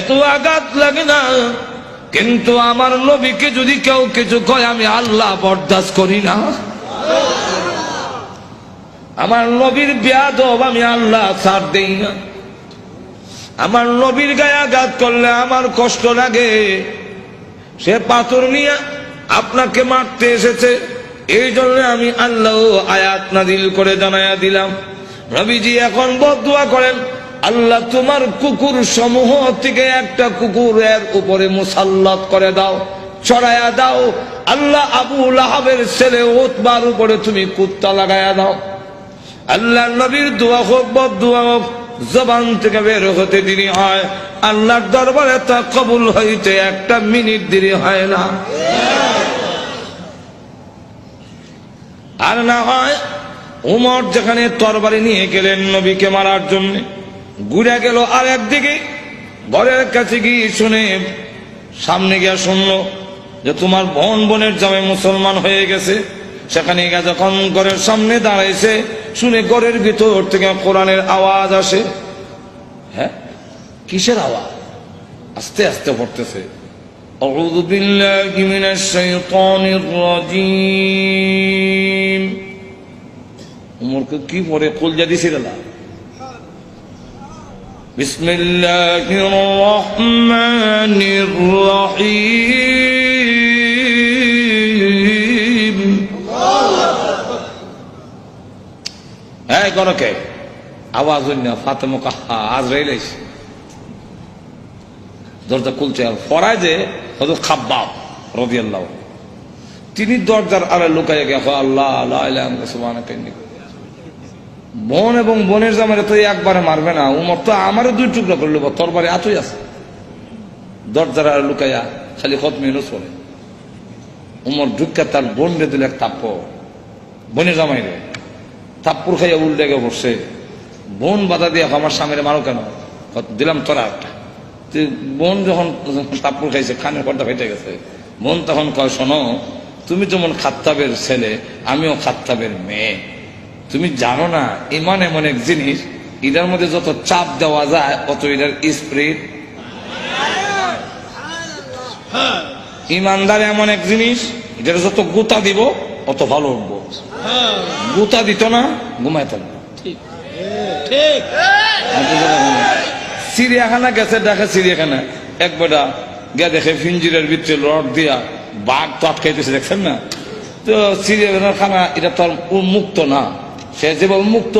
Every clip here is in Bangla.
এত আঘাত লাগে না। কিন্তু আমার নবীকে যদি কেউ কিছু কয়, আমি আল্লাহ বরদাস্ত করি না। আমার নবীর ব্যাধব আমি আল্লাহ ছাড় দেই না। আমার নবীর গায়ে আঘাত করলে আমার কষ্ট লাগে। সে পাথর নিয়ে আপনাকে মারতে এসেছে। এই জন্য আমি আল্লাহ আয়াত নাদিল করে জানাইয়া দিলাম। রবিজি এখন বদুয়া করেন আল্লাহ তোমার কুকুর সমূহ থেকে একটা কুকুরের উপরে মুসাল্লাত করে দাও চড়াইয়া দাও। আল্লাহ আবু লাহাবের ছেলে ওতবার উপরে তুমি কুত্তা লাগাইয়া দাও। আল্লাহ নবীর দোয়া হোক বদুয়া হোক, জবান থেকে বের হতে দেরি হয়। আল্লাহর দরবারে তা কবুল হইতে একটা মিনিট দেরি হয় না। আর না হয়, উমর যেখানে তরবারি নিয়ে গেলেন নবীকে মারার জন্য। ঘুরে গেল আর একদিকে ঘরের কাছে গিয়ে শুনে সামনে গিয়া শুনলো যে তোমার বোন বোনের জামে মুসলমান হয়ে গেছে সেখানে গিয়ে যখন ঘরের সামনে দাঁড়াইছে শুনে ঘরের ভিতর থেকে কোরআনের আওয়াজ আসে হ্যাঁ কিসের আওয়াজ আস্তে আস্তে পড়তেছে أعوذ بالله من الشيطان الرجيم উমরকে কি পড়ে কলজা দিছিল না بسم الله الرحمن الرحيم হ্যাঁ করকে আওয়াজ হইনা ফাতেমা কাহা আজ রইলেছ দরজা খুলছে আর ফরায় যে হয়তো খাব্বাব রবি আল্লাহ তিনি দরজার আড়ে লুকাইয়া গেছে আল্লাহ আল্লাহ আল্লাহ সুবহানাকা ইন্নী বোন এবং বোনের জামারে তো একবারে মারবে না। উমর তো আমারও দুই টুকরা করল তরবারে এতই আছে। দরজার লুকাইয়া খালি খত মেনুস পড়ে। উমর ঢুকা তার বোন রে দিল এক তাপ্প বোনের জামাই রে তাপ্পুর খাইয়া উল্টে গে বসছে। বোন বাধা দিয়ে আমার স্বামীরে মারো কেন? দিলাম তোরা একটা। তুই বোন যখন তাপ্পুর খাইছে খানের পর্দা ফেটে গেছে। বোন তখন কয়, শোনো, তুমি যেমন খাত্তাবের ছেলে, আমিও খাত্তাবের মেয়ে। তুমি জানো না ইমান এমন এক জিনিস এটার মধ্যে যত চাপ দেওয়া যায় অত এটার স্প্রিট ইমানদার এমন এক জিনিস এটার যত গুতা দিব অত ভালো উঠবো গুতা দিত না ঘুমাইত না। চিড়িয়াখানা গেছে দেখে চিড়িয়াখানা। এক বেটা গে দেখে ফিঞ্জিরের ভিতরে রড দিয়া বাঘ তো আটকাইতেছে দেখছেন না? তো চিড়িয়াখানার খানা এটা তো মুক্ত না। সে যেভাবে মুক্ত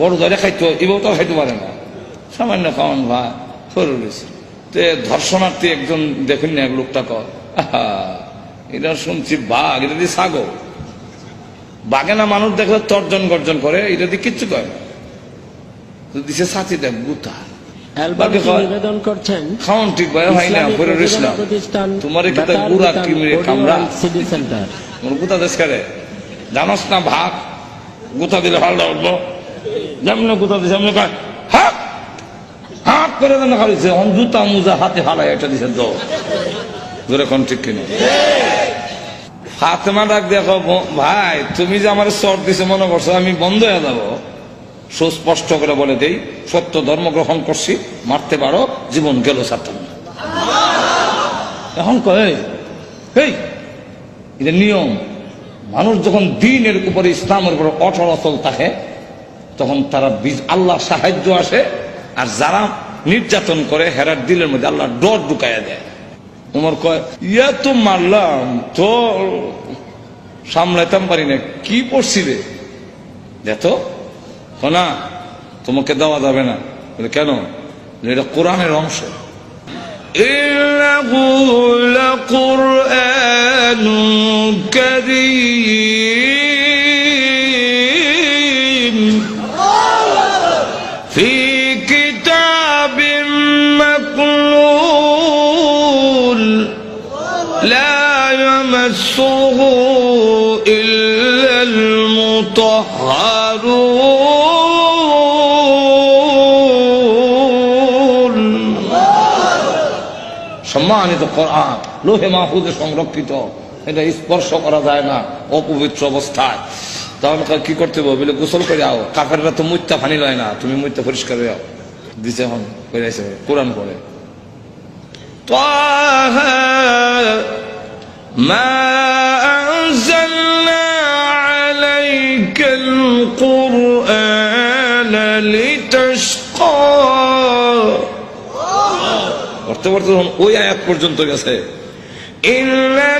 বড় ধরে খাইতো এভাবে তো খাইতে পারে না। সামান্য খাওয়ান ভা রয়েছে তো ধর্ষণার্থী একজন দেখুন না এক লোকটা কর এটা শুনছি বাঘ এটা দিয়ে ছাগল। বাঘে না মানুষ দেখলে তর্জন গর্জন করে এটা দিয়ে কিচ্ছু করে না। দিছে সাথী দেখ গুতা। হয়। নিবেদন করছেন। খাওয়ান ঠিক ভাই হয় না ইসলামী পরে প্রযোজনা তোমার কি গুড়া কিমরে অডিও কামড়া সেন্টার। মোর গুতা দেশ করে? জানোস না ভাগ গুতা দিলে ভালো উঠবো। যেমন গুতা দিছে কয় হাক হাক করে দেন খালিছে অন জুতা মুজা হাতে হালাই এটা দিছে তো ধরে কোন ঠিক কিনা? ফাতেমা ডাক দেখো ভাই, তুমি যে আমার চর দিছে মনে করছ, আমি বন্ধ হয়ে যাব। সুস্পষ্ট করে বলে দেই, সত্য ধর্ম গ্রহণ করছি, মারতে পারো, জীবন গেল সাথে এখন কয় এই, এটা নিয়ম। মানুষ যখন দিনের উপরে ইসলামের উপরে অটল অচল থাকে, তখন তারা আল্লাহ সাহায্য আসে, আর যারা নির্যাতন করে হেরার দিলের মধ্যে আল্লাহ ডর ঢুকাইয়া দেয়। উমর কয়, ইয়া তো মারলাম তো সামলাইতাম পারি না, কি পড়ছিলে দেখো না তোমাকে দেওয়া যাবে না। কেন? এটা কোরআনের অংশ। إنه لقرآن كريم. في كتاب مكنون لا يمسه إلا المطهرون. সম্মানিত কোরআন লোহে মাহফুজে সংরক্ষিত এটা স্পর্শ করা যায় না অপবিত্র অবস্থায় তখন কয় কি করতে হবে বলে গোসল করে আও কাকাররা তো মুত্যা ফানি লয় না তুমি মুত্যা পরিষ্কার হয়ে আও দিছে এখন করে আছে কোরআন পড়ে طه ما أنزلنا عليك القرآن لتشقى পড়তে বর্তমান ওই আয়াত পর্যন্ত গেছে। আনাল্লাহ